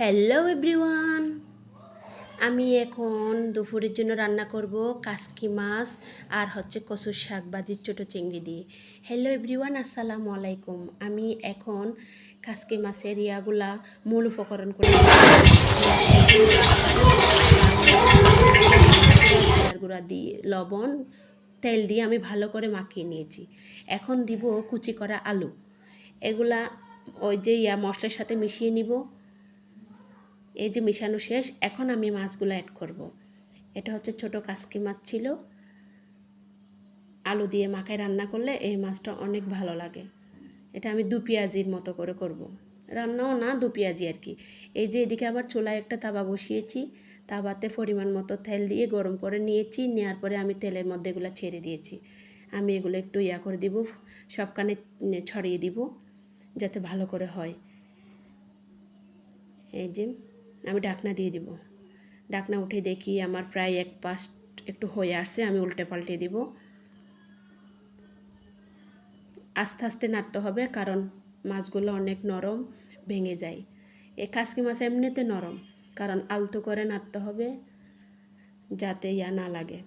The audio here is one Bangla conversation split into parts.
হ্যালো এভরিওয়ান আমি এখন দুপুরের জন্য রান্না করব কাসকি মাছ আর হচ্ছে কচুর শাক ভাজির ছোটো চিংড়ি দিয়ে। হ্যালো এভরিওয়ান আসসালামু আলাইকুম। আমি এখন কাসকি মাছের ইয়াগুলা মূল উপকরণ করে গুঁড়া দিয়ে, লবণ, তেল দিয়ে আমি ভালো করে মাখিয়ে নিয়েছি। এখন দিব কুচি করা আলু। এগুলা ওই যে ইয়া মশলার সাথে মিশিয়ে নিব। এই যে মিশানো শেষ, এখন আমি মাছগুলো অ্যাড করব। এটা হচ্ছে ছোট কাসকি মাছ ছিল। আলু দিয়ে মাখায় রান্না করলে এই মাছটা অনেক ভালো লাগে। এটা আমি দু পেঁয়াজির মতো করে করব। রান্নাও না, দু পেঁয়াজি আর কি। এই যে এদিকে আবার চুলায় একটা তাবা বসিয়েছি। তাবাতে পরিমাণ মতো তেল দিয়ে গরম করে নিয়েছি। নেওয়ার পরে আমি তেলের মধ্যে এগুলো ছেড়ে দিয়েছি। আমি এগুলো একটু ইয়া করে দিব, সবখানে ছড়িয়ে দিব, যাতে ভালো করে হয়। এই যে আমি ডাকনা দিয়ে দিব। ডাকনা উঠে দেখি আমার প্রায় এক পাশ একটু হয়ে আসছে, আমি উল্টে পাল্টে দিব। আস্তে আস্তে নাড়তে হবে কারণ মাছগুলো অনেক নরম ভেঙে যায়। এই কাসকি মাছ এমনিতে নরম, কারণ আলতো করে নাড়তে হবে যাতে ইয়া না লাগে।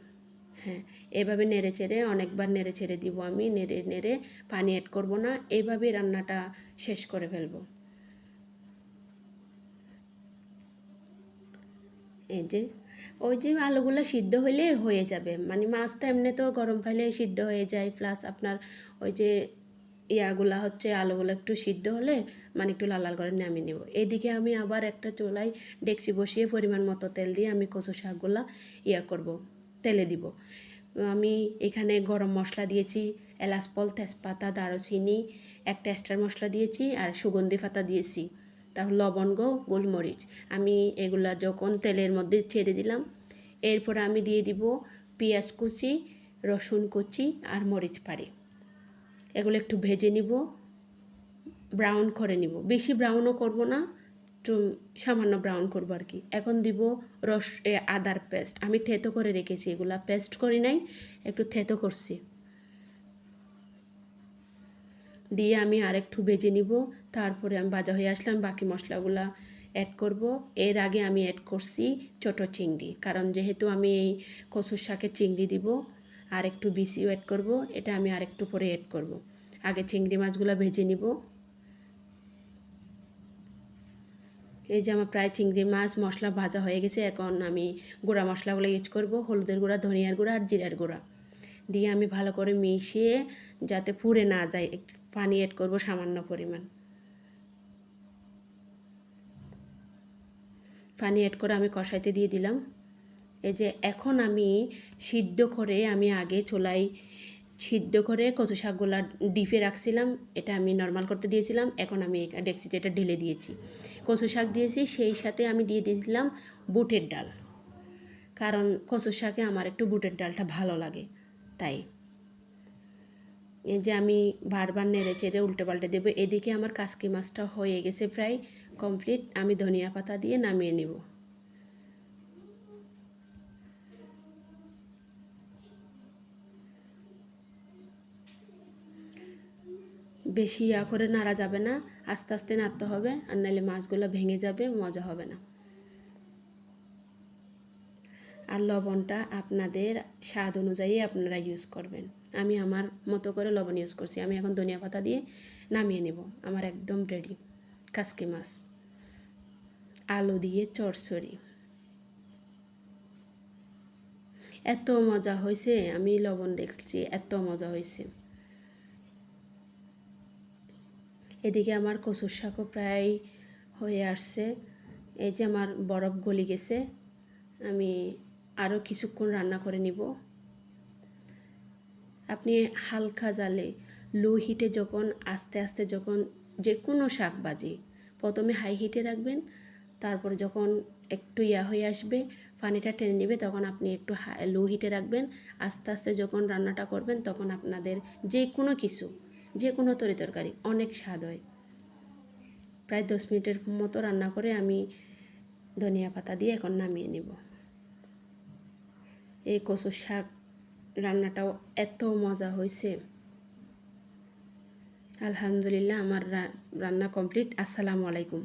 হ্যাঁ এভাবে নেড়ে চেড়ে অনেকবার নেড়ে ছেড়ে দিব আমি, নেড়ে নেড়ে পানি অ্যাড করব না এইভাবেই রান্নাটা শেষ করে ফেলব। এই যে, ওই যে আলুগুলো সিদ্ধ হইলে হয়ে যাবে। মানে মাছটা তো গরম ফাইলে সিদ্ধ হয়ে যায় প্লাস আপনার ওই যে ইয়াগুলা হচ্ছে আলুগুলো একটু সিদ্ধ হলে মানে একটু লাল লাল করে নামিয়ে নেব। এদিকে আমি আবার একটা চুলায় ডেকচি বসিয়ে পরিমাণ মতো তেল দিয়ে আমি কচু শাকগুলা ইয়া করব, তেলে দিব। আমি এখানে গরম মশলা দিয়েছি এলাচপল তেজপাতা, দারুচিনি, একটা এক্সট্রা মশলা দিয়েছি আর সুগন্ধি পাতা দিয়েছি। তারপর লবঙ্গ, গোলমরিচ। আমি এগুলা যখন তেলের মধ্যে ছেড়ে দিলাম, এরপর আমি দিয়ে দিব পেঁয়াজ কুচি, রসুন কুচি আর মরিচ পাড়ি। এগুলো একটু ভেজে নিব, ব্রাউন করে নিব। বেশি ব্রাউনও করব না, একটু সামান্য ব্রাউন করব আর কি। এখন দিব রস আদার পেস্ট। আমি থেতো করে রেখেছি, এগুলা পেস্ট করি নাই, একটু থেতো করছি। দিয়ে আমি আরেকটু ভেজে নিব। তারপরে আমি ভাজা হয়ে আসলাম বাকি মশলাগুলো অ্যাড করব। এর আগে আমি অ্যাড করছি ছোটো চিংড়ি, কারণ যেহেতু আমি এই কচুর শাকে চিংড়ি দিব, আর একটু বেশিও অ্যাড করব, এটা আমি আরেকটু পরে অ্যাড করব। আগে চিংড়ি মাছগুলো ভেজে নিব। এই যে আমার প্রায় চিংড়ি মাছ, মশলা ভাজা হয়ে গেছে, এখন আমি গুঁড়া মশলাগুলো ইউজ করব, হলুদের গুঁড়া, ধনিয়ার গুঁড়া আর জিরার গুঁড়া। দিয়ে আমি ভালো করে মিশিয়ে যাতে পুড়ে না যায়, একটু পানি অ্যাড করব সামান্য পরিমাণ। পানি অ্যাড করে আমি কষাইতে দিয়ে দিলাম। এই যে এখন আমি সিদ্ধ করে আমি আগে চোলাই সিদ্ধ করে কচু শাকগুলা ডিপে রাখছিলাম, এটা আমি নর্মাল করতে দিয়েছিলাম, এখন আমি ডেকচিতে এটা ঢেলে দিয়েছি। কচু শাক দিয়েছি, সেই সাথে আমি দিয়ে দিয়েছিলাম বুটের ডাল। কারণ কচু শাকে আমার একটু বুটের ডালটা ভালো লাগে, তাই। এই যে আমি বারবার নেড়ে চেড়ে উল্টে পাল্টে দেবো, এদিকে আমার কাসকি মাছটা হয়ে গেছে প্রায় কমপ্লিট আমি ধনিয়া পাতা দিয়ে নামিয়ে নেব। বেশি ইয়া করে নাড়া যাবে না, আস্তে আস্তে নাড়তে হবে, আর নাহলে মাছগুলো ভেঙে যাবে, মজা হবে না। আর লবণটা আপনাদের স্বাদ অনুযায়ী আপনারা ইউজ করবেন। আমি আমার মতো করে লবণ ইউজ করছি। আমি এখন ধনিয়া পাতা দিয়ে নামিয়ে নেব। আমার একদম রেডি কাসকি মাছ। আলু দিয়ে চরচড়ি। এত মজা হয়েছে। আমি লবণ দেখছি। এত মজা হয়েছে। এদিকে আমার কচুর শাকও প্রায় হয়ে আসছে। এই যে আমার বরফ গলি গেছে। আমি আরও কিছুক্ষণ রান্না করে নিব। আপনি হালকা জালে লো হিটে যখন, আস্তে আস্তে যখন যে কোনো শাক বাজি প্রথমে হাই হিটে রাখবেন, তারপর যখন একটু ইয়া হয়ে আসবে, পানিটা টেনে নেবে, তখন আপনি একটু লো হিটে রাখবেন। আস্তে আস্তে যখন রান্নাটা করবেন, তখন আপনাদের যে কোনো কিছু যে কোনো তরি তরকারি, অনেক স্বাদ হয়। প্রায় দশ মিনিটের মতো রান্না করে আমি ধনিয়া পাতা দিয়ে এখন নামিয়ে নেব। এই কচু শাক রান্নাটাও এত মজা হয়েছে। আলহামদুলিল্লাহ আমার রান্না কমপ্লিট। আসসালামু আলাইকুম।